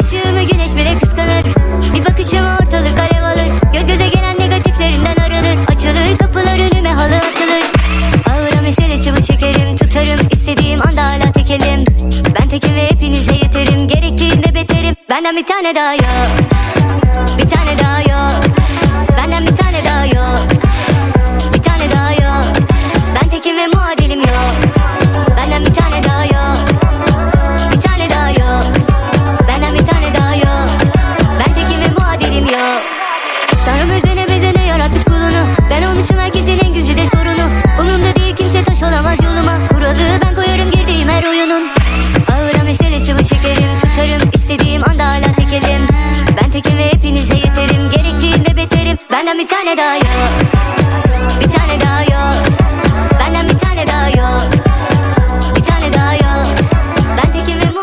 Işığımı güneş bile kıskanır. Bir bakışım ortalık alev alır. Göz göze gelen negatiflerinden arınır. Açılır kapılar önüme halı atılır. Ağıra meselesi bu şekerim Tutarım istediğim anda hala tekelim. Ben tekim ve hepinize yeterim. Gerektiğinde beterim. Benden bir tane daha yok. Bir tane daha yok. Benden bir tane daha yok. Bir tane daha yok. Ben tekim ve muadilim yok. yok Tanrı gözüne bezene yaratmış kulunu. Ben olmuşum herkesin en güzide sorunu. Umumda değil kimse taş olamaz yoluma. Kuralı ben koyarım girdiğim her oyunun. Ağıra meselesi bu şekerim. Tutarım istediğim anda hala tekelim. Ben tekim ve hepinize yeterim. Gerektiğinde beterim. Benden bir tane daha yok